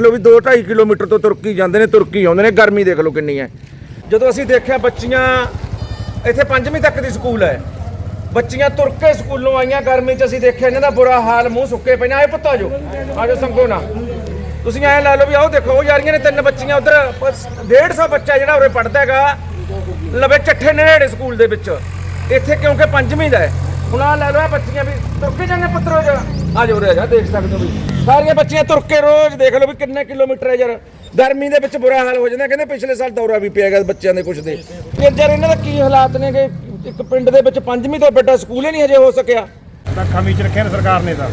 ਲੋ ਵੀ 2.5 kilometre ਤੋਂ ਤੁਰਕੀ ਜਾਂਦੇ ਨੇ, ਤੁਰਕੀ ਆਉਂਦੇ ਨੇ, ਗਰਮੀ ਦੇਖ ਲਓ ਕਿੰਨੀ ਹੈ। ਜਦੋਂ ਅਸੀਂ ਦੇਖਿਆ ਬੱਚੀਆਂ, ਇੱਥੇ ਪੰਜਵੀਂ ਤੱਕ ਦੀ ਸਕੂਲ ਹੈ। ਬੱਚੀਆਂ ਤੁਰ ਸਕੂਲੋਂ ਆਈਆਂ, ਗਰਮੀ 'ਚ ਅਸੀਂ ਦੇਖਿਆ ਇਹਨਾਂ ਦਾ ਬੁਰਾ ਹਾਲ, ਮੂੰਹ ਸੁੱਕੇ ਪਏ ਨੇ। ਆਏ ਪੁੱਤ ਆਜੋ ਆਜੋ ਸੰਗੋ ਨਾ ਤੁਸੀਂ ਐਂ ਲਾ ਲਓ ਵੀ ਆਓ ਦੇਖੋ, ਉਹ ਯਾਰੀਆਂ ਨੇ ਤਿੰਨ ਬੱਚੀਆਂ, ਉਧਰ 150 ਬੱਚਾ ਜਿਹੜਾ ਉਰੇ ਪੜਦਾ ਹੈਗਾ, ਲਵੇ ਚੱਠੇ ਨੇੜੇ ਸਕੂਲ ਦੇ ਵਿੱਚ। ਇੱਥੇ ਕਿਉਂਕਿ ਪੰਜਵੀਂ ਦਾ ਹੈ। ਹੁਣ ਆ ਲੈ ਲਓ ਇਹ ਬੱਚੀਆਂ ਵੀ ਤੁਰ ਕੇ ਜਾਂਦੇ ਪੁੱਤਰ ਰੋਜ਼ ਆ ਜਾਓ ਉਰੇ ਆ ਜਾ ਦੇਖ ਸਕਦੇ ਹੋ ਵੀ। ਸਾਰੀਆਂ ਬੱਚੀਆਂ ਤੁਰ ਕੇ ਰੋਜ਼ ਦੇਖ ਲਓ ਵੀ ਕਿੰਨੇ ਕਿਲੋਮੀਟਰ ਹੈ ਯਾਰ। ਗਰਮੀ ਦੇ ਵਿੱਚ ਬੁਰਾ ਹਾਲ ਹੋ ਜਾਂਦਾ ਕਹਿੰਦੇ ਪਿਛਲੇ ਸਾਲ ਦੌਰਾ ਵੀ ਪਿਆ ਗਿਆ ਬੱਚਿਆਂ ਦੇ ਕੁਛ ਦੇ। ਇਹ ਯਾਰ ਇਹਨਾਂ ਦਾ ਕੀ ਹਾਲਾਤ ਨੇ ਕਿ ਇੱਕ ਪਿੰਡ ਦੇ ਵਿੱਚ ਪੰਜਵੀਂ ਤੋਂ ਵੱਡਾ ਸਕੂਲ ਹੀ ਨਹੀਂ ਹਜੇ ਹੋ ਸਕਿਆ। ਤਾਂ ਕਮੀ ਚ ਰੱਖਿਆ ਨਾ ਸਰਕਾਰ ਨੇ ਤਾਂ।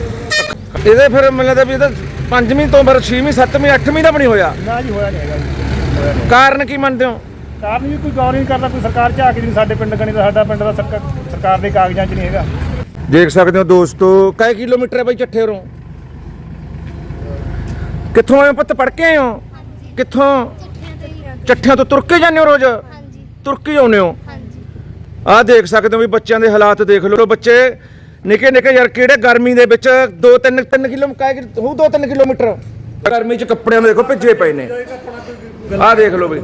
ਇਹਦੇ ਫਿਰ ਮੈਨੂੰ ਲੱਗਦਾ ਵੀ ਇਹਦਾ ਪੰਜਵੀਂ ਤੋਂ ਪਰ 6ਵੀਂ 7ਵੀਂ 8ਵੀਂ ਦਾ ਵੀ ਨਹੀਂ ਹੋਇਆ। ਨਾ ਜੀ ਹੋਇਆ ਨਹੀਂ ਹੈਗਾ ਜੀ। ਕਾਰਨ ਕੀ ਮੰਨਦੇ ਹੋ? ਕਾਰਨ ਵੀ ਕੋਈ ਗੌਰ ਨਹੀਂ ਕਰਦਾ ਕੋਈ ਸਰਕਾਰ ਝਾਕ ਨਹੀਂ ਸਾਡੇ ਪਿੰਡ ਕਣੀ ਦਾ ਸਾਡਾ ਪਿੰਡ ਦਾ ਸਰਕਾਰ ਸਰਕਾਰ ਦੇ ਕਾਗਜ਼ਾਂ 'ਚ ਨਹੀਂ ਹੈਗਾ। ਦੇਖ ਸਕਦੇ ਹੋ ਦੋਸਤੋ ਕਈ ਕਿਲੋਮੀਟਰ ਹੈ ਬਾਈ ਚੱਠੇ ਹੋਰੋਂ। ਕਿੱਥੋਂ ਆਏ ਹੋ ਪੁੱਤ? ਪੜ ਕੇ ਆਏ ਹੋ? ਕਿੱਥੋਂ? ਚੱਠਿਆਂ ਤੇ ਹੀ ਆ ਚੱਠਿਆਂ ਤੋਂ ਤੁਰ ਕੇ ਜਾਂਦੇ ਹੋ ਰੋਜ਼? ਹਾਂਜੀ। ਤੁਰ ਕੇ ਆਉਂਦੇ ਹੋ? ਹਾਂਜੀ। ਆਹ ਦੇਖ ਸਕਦੇ ਹੋ ਵੀ ਬੱਚਿਆਂ ਦੇ ਹਾਲਾਤ ਦੇਖ ਲਓ। ਬੱਚੇ ਨਿੱਕੇ ਨਿੱਕੇ ਯਾਰ ਕਿਹੜੇ ਗਰਮੀ ਦੇ ਵਿੱਚ 2 3 3 ਕਿਲੋ ਕਾਇ ਹੋਊ 2 3 ਕਿਲੋਮੀਟਰ? ਗਰਮੀ ਚ ਕੱਪੜਿਆਂ ਦੇ ਦੇਖੋ ਭਿੱਜੇ ਪਏ ਨੇ। ਆਹ ਦੇਖ ਲਓ ਵੀ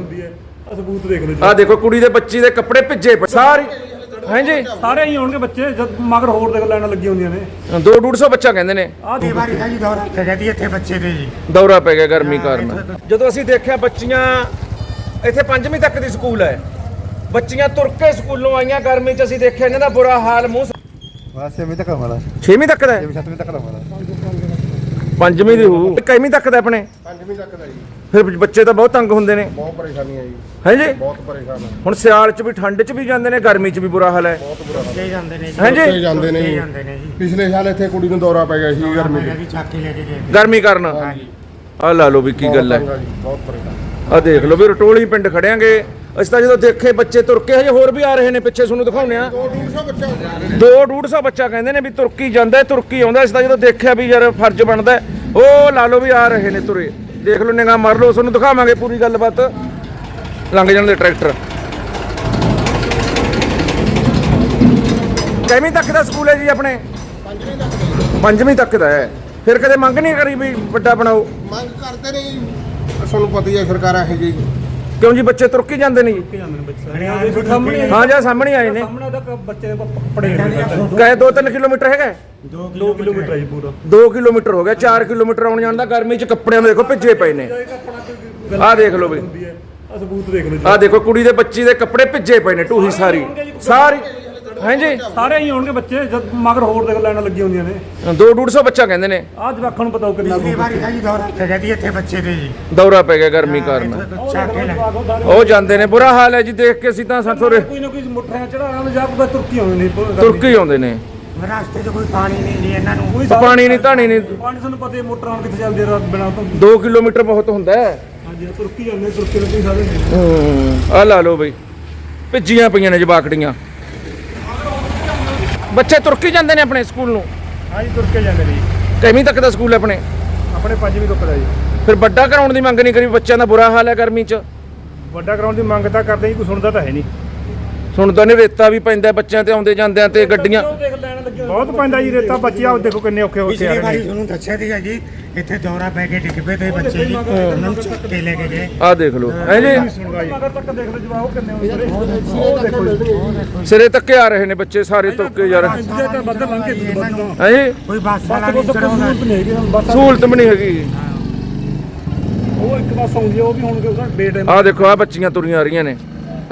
ਸਬੂਤ ਦੇਖ ਲਓ ਆਹ ਦੇਖੋ ਕੁੜੀ ਦੇ ਬੱਚੀ ਦੇ ਕੱਪੜੇ ਭਿੱਜੇ ਪਏ। ਸਾਰੀ ਹਾਂਜੀ। ਸਾਰੇ ਹੀ ਹੋਣਗੇ ਬੱਚੇ ਜਦ ਮਗਰ ਹੋਰ ਦੇ ਲਾਈਨਾਂ ਲੱਗੀਆਂ ਹੁੰਦੀਆਂ ਨੇ। 2 150 ਬੱਚਾ ਕਹਿੰਦੇ ਨੇ। ਆਹ ਇਹ ਵਾਰੀ ਤਾਂ ਜੀ ਦੌਰਾ ਪੈ ਗਿਆ ਜੀ ਇੱਥੇ ਬੱਚੇ ਦੇ ਜੀ। ਦੌਰਾ ਪੈ ਗਿਆ ਗਰਮੀ ਕਾਰਨ। ਜਦੋਂ ਅਸੀਂ ਦੇਖਿਆ ਬੱਚੀਆਂ ਇੱਥੇ ਪੰਜਵੀਂ ਤੱਕ ਦੀ ਸਕੂਲ ਹੈ। ਬੱਚੀਆਂ ਤੁਰ ਕੇ ਸਕੂਲੋਂ ਆਈਆਂ ਗਰਮੀ 'ਚ ਅਸੀਂ ਦੇਖਿਆ ਇਹਨਾਂ ਦਾ ਬੁਰਾ ਹਾਲ ਮੂੰਹ ਬਸ ਐਵੇਂ ਤੱਕ ਹਮਾਰਾ 6ਵੀਂ ਤੱਕ ਦਾ ਹੈ? ਐਵੇਂ ਸੱਤਵੀਂ ਤੱਕ ਦਾ ਹਮਾਰਾ ਪੰਜਵੀਂ ਦੀ ਹੋਊ। ਕਿੰਨਵੀਂ ਤੱਕ ਦਾ ਆਪਣੇ? ਪੰਜਵੀਂ ਤੱਕ ਦਾ ਜੀ। ਫਿਰ ਬੱਚੇ ਤਾਂ ਬਹੁਤ ਤੰਗ ਹੁੰਦੇ ਨੇ। ਬਹੁਤ ਪਰੇਸ਼ਾਨੀ ਹੈ ਜੀ। ਹੈ ਜੀ? ਬਹੁਤ ਪਰੇਸ਼ਾਨ ਹੈ। ਹੁਣ ਸਿਆਲ 'ਚ ਵੀ ਠੰਡ 'ਚ ਵੀ ਜਾਂਦੇ ਨੇ ਗਰਮੀ 'ਚ ਵੀ ਬੁਰਾ ਹਾਲ ਹੈ। ਲੈ ਜਾਂਦੇ ਨੇ ਜੀ। ਹੈ ਉੱਥੇ ਜੀ ਜਾਂਦੇ ਨੇ ਲੈ ਜੀ। ਜਾਂਦੇ ਨੇ ਜੀ। ਪਿਛਲੇ ਸਾਲ ਇੱਥੇ ਕੁੜੀ ਨੂੰ ਦੌਰਾ ਪੈ ਗਿਆ ਸੀ ਗਰਮੀ ਦੇ ਜੀ ਚੱਕ ਕੇ ਲੈ ਕੇ ਗਏ ਗਰਮੀ ਕਾਰਨ। ਹਾਂਜੀ। ਆ ਲਾ ਲਓ ਵੀ ਕੀ ਗੱਲ ਬਹੁਤ ਹੈ ਆ ਜੀ, ਬਹੁਤ ਪਰੇਸ਼ਾਨ। ਆ ਦੇਖ ਲਓ ਵੀ ਰਟੋਲੀ ਪਿੰਡ ਖੜਿਆਂਗੇ। ਅਸੀਂ ਤਾਂ ਜਦੋਂ ਦੇਖੇ ਬੱਚੇ ਤੁਰ ਕੇ ਹਜੇ ਹੋਰ ਵੀ ਆ ਰਹੇ ਨੇ ਪਿੱਛੇ ਤੁਹਾਨੂੰ ਦਿਖਾਉਣੇ ਆ 200 ਬੱਚਾ ਹੋ ਗਿਆ ਦੋ 150 ਬੱਚਾ ਕਹਿੰਦੇ ਨੇ ਵੀ ਤੁਰਕੀ ਜਾਂਦਾ ਹੈ, ਤੁਰਕੀ ਆਉਂਦਾ ਅਸੀਂ ਤਾਂ ਜਦੋਂ ਦੇਖਿਆ ਵੀ ਯਾਰ ਫਰਜ਼ ਬਣਦਾ ਹੈ, ਉਹ ਲਾ ਲਓ ਵੀ ਆ ਰਹੇ ਨੇ ਤੁਰੇ। ਦੇਖ ਲਓ ਨਿਗਾਹ ਮਾਰ ਲਓ ਤੁਹਾਨੂੰ ਦਿਖਾਵਾਂਗੇ ਪੂਰੀ ਗੱਲਬਾਤ। ਲੰਘ ਜਾਣ ਦੇ ਟਰੈਕਟਰ। ਕਿੰਨਵੀਂ ਤੱਕ ਦਾ ਸਕੂਲ ਹੈ ਜੀ ਆਪਣੇ? ਪੰਜਵੀਂ ਤੱਕ ਦਾ ਜੀ। ਪੰਜਵੀਂ ਤੱਕ ਦਾ ਹੈ। ਫਿਰ ਕਦੇ ਮੰਗ ਨਹੀਂ ਕਰੀ ਵੀ ਵੱਡਾ ਬਣਾਓ? ਮੰਗ ਕਰਦੇ ਨੇ ਤੁਹਾਨੂੰ ਪਤਾ ਹੀ ਹੈ ਸਰਕਾਰਾਂ ਇਹ ਜੀ ਕਿਉਂ ਜੀ ਬੱਚੇ ਤੁਰਕੀ ਜਾਂਦੇ ਨੇ ਜੀ? ਜਾਂਦੇ ਨੇ ਬੱਚੇ। ਸਾਹਮਣੇ ਹਾਂ ਜਾਂ ਸਾਹਮਣੇ ਆਏ ਨੇ। ਸਾਹਮਣੇ ਤੱਕ ਬੱਚੇ ਦੇ ਕੱਪੜੇ ਨੇ ਕਹੇ 2-3 ਕਿਲੋਮੀਟਰ ਹੈਗਾ? 2 ਕਿਲੋਮੀਟਰ ਹੈ। ਜੀ ਪੂਰਾ। 2 ਕਿਲੋਮੀਟਰ ਹੋ ਗਿਆ 4 ਕਿਲੋਮੀਟਰ ਆਉਣ ਜਾਣ ਦਾ ਗਰਮੀ 'ਚ ਕੱਪੜਿਆਂ ਦੇ ਦੇਖੋ ਭਿੱਜੇ ਪਏ ਨੇ। ਆਹ ਦੇਖ ਲਓ ਵੀ। ਆ ਸਬੂਤ ਦੇਖ ਲਓ ਆਹ ਦੇਖੋ ਕੁੜੀ ਦੇ ਬੱਚੀ ਦੇ ਕੱਪੜੇ ਭਿੱਜੇ ਪਏ ਨੇ ਟੂਹੀ ਸਾਰੀ। ਸਾਰੀ ਹਾਂਜੀ। ਸਾਰੇ ਹੀ ਹੋਣਗੇ ਬੱਚੇ ਜਦ ਮਗਰ ਹੋਰ ਦੇ ਲਾਈਨਾਂ ਲੱਗੀਆਂ ਹੁੰਦੀਆਂ ਨੇ। 2 150 ਬੱਚਾ ਕਹਿੰਦੇ ਨੇ। ਆਹ ਜਵਾਕਾਂ ਨੂੰ ਪਤਾ ਹੋ ਕਿੰਨਾ ਇਹ ਵਾਰੀ ਤਾਂ ਜੀ ਦੌਰਾ ਪੈ ਗਿਆ ਜੀ ਇੱਥੇ ਬੱਚੇ ਦੇ ਜੀ। ਦੌਰਾ ਪੈ ਗਿਆ ਗਰਮੀ ਕਾਰਨ। ਲੈ ਉਹ ਜਾਂਦੇ ਨੇ ਬੁਰਾ ਹਾਲ ਹੈ ਜੀ ਦੇਖ ਕੇ ਅਸੀਂ ਤਾਂ ਸਾਥੋਂ ਕੋਈ ਨਾ ਕੋਈ ਮੁੱਠਿਆਂ ਚੜਾਉਣ ਜਾ ਕੇ ਤੁਰਕੀ ਆਉਂਦੇ ਨੇ ਤੁਰਕੀ ਆਉਂਦੇ ਨੇ। ਰਸਤੇ 'ਚ ਕੋਈ ਪਾਣੀ ਨਹੀਂ ਜੀ ਇਹਨਾਂ ਨੂੰ। ਕੋਈ ਪਾਣੀ ਨਹੀਂ ਧਾਣੀ ਨਹੀਂ। ਪਾਣੀ ਤੁਹਾਨੂੰ ਪਤਾ ਹੀ ਮੋਟਰਾਂ ਕਿੱਥੇ ਚੱਲਦੀ ਰਾਤ ਬਿਨਾ ਤੋਂ। 2 ਕਿਲੋਮੀਟਰ ਬਹੁਤ ਹੁੰਦਾ ਹੈ। ਹਾਂਜੀ ਆਹ ਤੁਰਕੀ ਆਉਂਦੇ ਤੁਰਕੀ ਨੂੰ ਕੋਈ ਸਾਰੇ ਹੂੰ ਆ ਲਾ ਲਓ ਬਈ। ਭਿੱਜੀਆਂ ਪਈਆਂ ਨੇ ਜਵਾਕੜੀਆਂ। ਬੱਚੇ ਤੁਰਕੀ ਜਾਂਦੇ ਨੇ ਆਪਣੇ ਸਕੂਲ ਨੂੰ? ਹਾਂਜੀ ਤੁਰ ਕੇ ਜਾਂਦੇ ਨੇ ਜੀ। ਕਿੰਨਵੀਂ ਤੱਕ ਦਾ ਸਕੂਲ ਹੈ ਆਪਣੇ? ਆਪਣੇ ਪੰਜਵੀਂ ਤੋਂ ਪਤਾ ਜੀ। ਫਿਰ ਵੱਡਾ ਕਰਾਉਣ ਦੀ ਮੰਗ ਨਹੀਂ ਕਰੀ ਬੱਚਿਆਂ ਦਾ ਬੁਰਾ ਹਾਲ ਹੈ ਗਰਮੀ 'ਚ? ਵੱਡਾ ਕਰਾਉਣ ਦੀ ਮੰਗ ਤਾਂ ਕਰਦੇ ਜੀ ਕੋਈ ਸੁਣਦਾ ਤਾਂ ਹੈ ਨਹੀਂ। ਸੁਣਦਾ ਨਹੀਂ ਰੇਤਾ ਵੀ ਪੈਂਦਾ ਬੱਚਿਆਂ ਤੇ ਆਉਂਦੇ ਜਾਂਦਿਆਂ ਤੇ ਗੱਡੀਆਂ ਬਹੁਤ ਪੈਂਦਾ ਜੀ ਰੇਤਾ ਬੱਚੇ ਆਓ ਦੇਖੋ ਕਿੰਨੇ ਔਖੇ ਹੋ ਕੇ ਆ ਪਿਛਲੀ ਰਹੇ ਵਾਰੀ ਨੇ। ਤੁਹਾਨੂੰ ਦੱਸਿਆ ਸੀਗਾ ਜੀ ਇੱਥੇ ਦੌਰਾ ਪੈ ਕੇ ਡਿੱਗ ਪਏ ਤੇ ਬੱਚੇ ਜੀ ਉਹਨਾਂ ਨੂੰ ਚੱਕ ਕੇ ਲੈ ਕੇ ਗਏ। ਆਹ ਦੇਖ ਲਓ। ਹੈ ਜੀ? ਸੁਣਦਾ ਜੀ। ਮਗਰ ਤੱਕ ਦੇਖ ਲਓ ਜਵਾਬ ਕਿੰਨੇ ਹੋ ਰਹੇ ਉਹ ਦੇਖੋ ਜੀ। ਸਿਰੇ ਤੱਕੇ ਆ ਰਹੇ ਨੇ ਬੱਚੇ ਸਾਰੇ ਤੁਰਕੇ ਯਾਰ। ਹੈ ਜੇ ਤਾਂ ਬੱਦਲ ਲੰਘ ਕੇ ਇਹਨਾਂ ਨੂੰ ਜੀ? ਕੋਈ ਬੱਸ ਵਾਲਾ ਬਸ ਨਹੀਂ ਕੋਈ ਚੜਾਉਂਦਾ। ਸਹੂਲਤ ਵੀ ਨਹੀਂ ਹੈਗੀ। ਉਹ ਇੱਕ ਬੱਸ ਆਉਂਦੀ ਆ ਉਹ ਵੀ ਉਹਦਾ ਦੇਖੋ ਆ ਬੱਚੀਆਂ ਤੁਰੀਆਂ ਆ ਰਹੀਆਂ ਨੇ।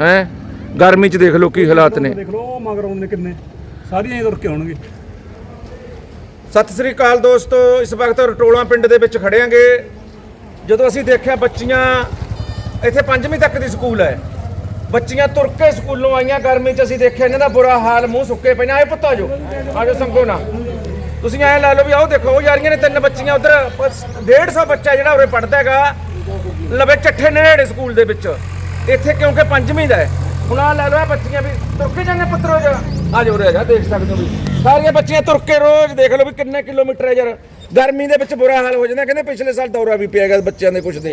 ਹੈ? ਗਰਮੀ 'ਚ ਦੇਖ ਲਓ ਕੀ ਹਾਲਾਤ ਨੇ। ਦੇਖ ਲਓ ਉਹ ਮਗਰ ਆਉਂਦੇ ਕਿੰਨੇ। ਸਾਰੀਆਂ ਹੀ ਤੁਰ ਕੇ ਆਉਣਗੇ। ਸਤਿ ਸ੍ਰੀ ਅਕਾਲ ਦੋਸਤੋ, ਇਸ ਵਕਤ ਰਟੋਲਾ ਪਿੰਡ ਦੇ ਵਿੱਚ ਖੜੇ ਖੜਿਆਂਗੇ ਜਦੋਂ ਅਸੀਂ ਦੇਖਿਆ ਬੱਚੀਆਂ, ਇੱਥੇ ਪੰਜਵੀਂ ਤੱਕ ਦੀ ਸਕੂਲ ਹੈ। ਬੱਚੀਆਂ ਤੁਰ ਕੇ ਸਕੂਲੋਂ ਆਈਆਂ, ਗਰਮੀ 'ਚ ਅਸੀਂ ਦੇਖਿਆ ਇਹਨਾਂ ਦਾ ਬੁਰਾ ਹਾਲ, ਮੂੰਹ ਸੁੱਕੇ ਪਏ ਨੇ। ਆਏ ਪੁੱਤ, ਆਜੋ। ਆਜੋ ਸੰਗੋ ਨਾ ਤੁਸੀਂ ਐਂ ਲਾ ਲਓ ਵੀ ਆਓ ਦੇਖੋ, ਉਹ ਯਾਰੀਆਂ ਨੇ ਤਿੰਨ ਬੱਚੀਆਂ ਉਧਰ 150 ਬੱਚਾ ਜਿਹੜਾ ਉਰੇ ਪੜਦਾ ਹੈਗਾ, ਲਵੇ ਚੱਠੇ ਨੇੜੇ ਸਕੂਲ ਦੇ ਵਿੱਚ। ਇੱਥੇ ਕਿਉਂਕਿ ਪੰਜਵੀਂ ਦਾ ਹੈ। ਹੁਣ ਆ ਲੈ ਲਓ ਬੱਚੀਆਂ ਵੀ ਤੁਰ ਕੇ ਜਾਂਦੇ ਪੁੱਤਰ ਰੋਜ਼ ਆ ਜਾ ਦੇਖ ਸਕਦੇ ਹੋ ਵੀ। ਸਾਰੀਆਂ ਬੱਚੀਆਂ ਤੁਰ ਕੇ ਰੋਜ਼ ਦੇਖ ਲਓ ਵੀ ਕਿੰਨੇ ਕਿਲੋਮੀਟਰ ਹੈ ਯਾਰ। ਗਰਮੀ ਦੇ ਵਿੱਚ ਬੁਰਾ ਹਾਲ ਹੋ ਜਾਂਦਾ ਕਹਿੰਦੇ ਪਿਛਲੇ ਸਾਲ ਦੌਰਾ ਵੀ ਪਿਆ ਗਿਆ ਬੱਚਿਆਂ ਦੇ ਕੁਛ ਦੇ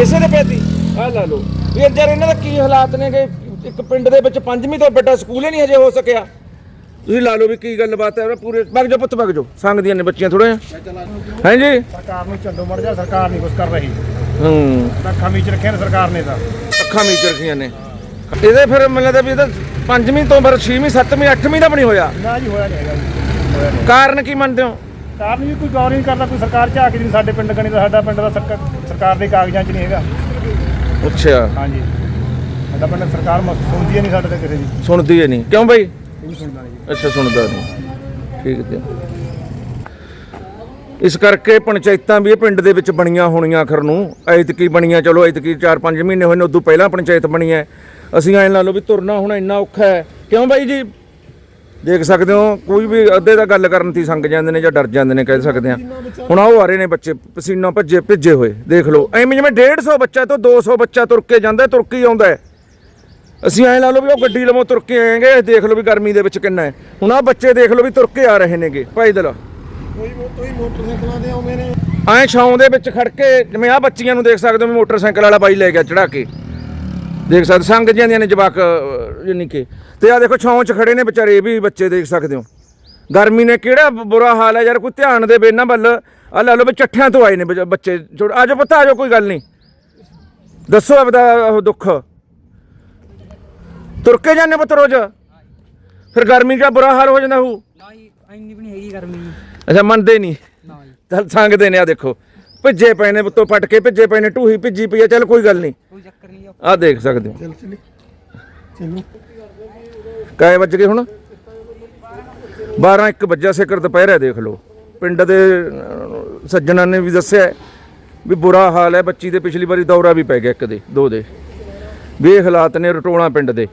ਇਸੇ ਦੇ ਪੈਦੀ ਆ ਲਾ ਲਓ। ਵੀ ਯਾਰ ਇਹਨਾਂ ਦਾ ਕੀ ਹਾਲਾਤ ਨੇ ਕਿ ਇੱਕ ਪਿੰਡ ਦੇ ਵਿੱਚ ਪੰਜਵੀਂ ਤੋਂ ਵੱਡਾ ਸਕੂਲ ਹੀ ਨਹੀਂ ਹਜੇ ਹੋ ਸਕਿਆ। ਤੁਸੀਂ ਲਾ ਲਓ ਵੀ ਕੀ ਗੱਲਬਾਤ ਹੈ ਪੂਰੇ ਵਗ ਜਾ ਪੁੱਤ ਵਗ ਜਾ ਸੰਗ ਦੀਆਂ ਨੇ ਬੱਚੀਆਂ ਥੋੜਾ ਹੈ ਜੀ ਸਰਕਾਰ ਨੂੰ ਝੰਡੋ ਮੜ ਜਾ ਸਰਕਾਰ ਨਹੀਂ ਕੁਝ ਕਰ ਰਹੀ। ਹੂੰ। ਤਾਂ ਖਮੀ ਚ ਰੱਖਿਆ ਨੇ ਸਰਕਾਰ ਨੇ ਤਾਂ। ਅੱਖਾਂ ਮੀਚ ਰੱਖੀਆਂ ਨੇ। ਇਹਦੇ ਫਿਰ ਮੈਨੂੰ ਲੱਗਦਾ ਵੀ ਇਹਦਾ ਪੰਜਵੀਂ ਤੋਂ ਫਿਰ 6ਵੀਂ 7ਵੀਂ 8ਵੀਂ ਦਾ ਵੀ ਨਹੀਂ ਹੋਇਆ। ਨਾ ਜੀ ਹੋਇਆ ਨਹੀਂ ਹੈਗਾ ਜੀ। ਹੋਇਆ ਨਹੀਂ ਕਾਰਨ ਕੀ ਮੰਨਦੇ ਹੋ? ਕਾਰਨ ਵੀ ਕੋਈ ਗੌਰ ਨਹੀਂ ਕਰਦਾ ਕੋਈ ਸਰਕਾਰ ਝਾਕ ਨਹੀਂ ਸਾਡੇ ਪਿੰਡ ਗਣੀ ਦਾ ਸਾਡਾ ਪਿੰਡ ਦਾ ਸਰਕਾਰ ਦੇ ਕਾਗਜ਼ਾਂ 'ਚ ਨਹੀਂ ਹੈਗਾ। ਅੱਛਾ। ਹਾਂਜੀ। ਸਾਡਾ ਪਿੰਡ ਸਰਕਾਰ ਸੁਣਦੀ ਹੀ ਨਹੀਂ ਸਾਡੇ ਤੇ ਕਿਸੇ ਦੀ। ਸੁਣਦੀ ਹੈ ਨਹੀਂ। ਕਿਉਂ ਬਾਈ? ਸੁਣਦਾ ਨਹੀਂ ਅੱਛਾ ਸੁਣਦਾ ਨਹੀਂ। ਠੀਕ ਤੇ ਇਸ ਕਰਕੇ ਪੰਚਾਇਤਾਂ ਵੀ ਇਹ ਪਿੰਡ ਦੇ ਵਿੱਚ ਬਣੀਆਂ ਹੋਣੀਆਂ ਆਖਰ ਨੂੰ। ਐਤਕੀ ਬਣੀਆਂ ਚਲੋ ਐਤਕੀ 4-5 ਮਹੀਨੇ ਹੋਏ ਨੇ ਉਦੋਂ ਪਹਿਲਾਂ ਪੰਚਾਇਤ ਬਣੀ ਹੈ। ਅਸੀਂ ਐਂ ਲਾ ਲਓ ਵੀ ਤੁਰਨਾ ਹੁਣ ਇੰਨਾ ਔਖਾ ਹੈ। ਕਿਉਂ ਬਾਈ ਜੀ? ਦੇਖ ਸਕਦੇ ਹੋ ਕੋਈ ਵੀ ਅੱਧੇ ਦਾ ਗੱਲ ਕਰਨ ਤੀ ਸੰਗ ਜਾਂਦੇ ਨੇ ਜਾਂ ਡਰ ਜਾਂਦੇ ਨੇ ਕਹਿ ਸਕਦੇ ਆ ਹੁਣ ਆਹ ਆ ਰਹੇ ਨੇ ਬੱਚੇ ਪਸੀਨਾ ਭੱਜੇ ਭਿੱਜੇ ਹੋਏ ਦੇਖ ਲਓ। ਐਵੇਂ ਜਿਵੇਂ 150 ਬੱਚਾ ਤੋਂ 200 ਬੱਚਾ ਤੁਰ ਕੇ ਜਾਂਦਾ ਤੁਰ ਕੇ ਆਉਂਦਾ ਅਸੀਂ ਐਂ ਲਾ ਲਓ ਵੀ ਉਹ ਗੱਡੀ ਲਵੋਂ ਤੁਰ ਕੇ ਆਏਗੇ ਦੇਖ ਲਓ ਵੀ ਗਰਮੀ ਦੇ ਵਿੱਚ ਕਿੰਨਾ ਹੈ। ਹੁਣ ਆਹ ਬੱਚੇ ਦੇਖ ਲਓ ਵੀ ਤੁਰ ਕੇ ਆ ਰਹੇ ਨੇਗੇ ਪੈਦਲ ਕੋਈ ਕੋਈ ਮੋਟਰਸਾਈਕਲਾਂ ਦੇ ਆਉਂਦੇ ਨੇ। ਐਂ ਛਾਉਂ ਦੇ ਵਿੱਚ ਖੜ ਕੇ ਜਿਵੇਂ ਆਹ ਬੱਚੀਆਂ ਨੂੰ ਦੇਖ ਸਕਦੇ ਹੋ ਮੋਟਰਸਾਈਕਲ ਵਾਲਾ ਬਾਈ ਲੈ ਗਿਆ ਚੜਾ ਕੇ। ਦੇਖ ਸਕਦੇ ਸੰਗ ਜਾਂਦੀਆਂ ਨੇ ਜਵਾਕ ਯਾਨੀ ਕਿ ਤੇ ਆ ਦੇਖੋ ਛਾਉਂ 'ਚ ਖੜੇ ਨੇ ਵਿਚਾਰੇ ਇਹ ਵੀ ਬੱਚੇ ਦੇਖ ਸਕਦੇ ਹੋ। ਗਰਮੀ ਨੇ ਕਿਹੜਾ ਬੁਰਾ ਹਾਲ ਹੈ ਯਾਰ ਕੋਈ ਧਿਆਨ ਦੇਵੇ ਇਹਨਾਂ ਵੱਲ। ਆ ਲੈ ਲਓ ਵੀ ਚੱਠਿਆਂ ਤੋਂ ਆਏ ਨੇ ਬੱਚ- ਬੱਚੇ। ਛੋਟੇ- ਆ ਜਾਓ ਪਤਾ ਆ ਜਾਓ ਕੋਈ ਗੱਲ ਨਹੀਂ। ਦੱਸੋ ਆਪਦਾ ਉਹ ਦੁੱਖ। ਤੁਰ ਕੇ ਜਾਂਦੇ ਪੁੱਤ ਰੋਜ਼? ਫਿਰ ਗਰਮੀ ਦਾ ਬੁਰਾ ਹਾਲ ਹੋ ਜਾਂਦਾ ਹੋਊ ਨਾ ਜੀ ਇੰਨੀ ਵੀ ਨਹੀਂ ਹੈਗੀ ਗਰਮੀ। ਅੱਛਾ ਮੰਨਦੇ ਨਹੀਂ। ਨਾ ਜੀ। ਚੱਲ ਸੰਗਦੇ ਨੇ ਆ ਦੇਖੋ। ਭਿੱਜੇ ਪਏ ਨੇ ਉੱਤੋਂ ਪਟ ਕੇ ਭਿੱਜੇ ਪਏ ਨੇ ਟੂਹੀ ਭਿੱਜੀ ਪਈ ਆ ਚੱਲ ਕੋਈ ਗੱਲ ਨਹੀਂ। ਕੋਈ ਚੱਕਰ ਨਹੀਂ ਜੀ ਆ ਦੇਖ ਸਕਦੇ ਹੋ। ਚੱਲ ਚਲੀ। ਚਲੋ। ਕਾਏ ਵੱਜ ਗਏ ਹੁਣ? 12 1 ਵਜੇ ਸਿਕਰ ਦੁਪਹਿਰ ਹੈ ਦੇਖ ਲਓ। ਪਿੰਡ ਦੇ ਸੱਜਣਾਂ ਨੇ ਵੀ ਦੱਸਿਆ ਵੀ ਬੁਰਾ ਹਾਲ ਹੈ ਬੱਚੀ ਦੇ ਪਿਛਲੀ ਵਾਰੀ ਦੌਰਾ ਵੀ ਪੈ ਗਿਆ ਇੱਕ ਦੇ ਦੋ ਦੇ। ਵੀ ਇਹ ਹਾਲਾਤ ਨੇ ਰਟੋਲਾ ਪਿੰਡ ਦੇ।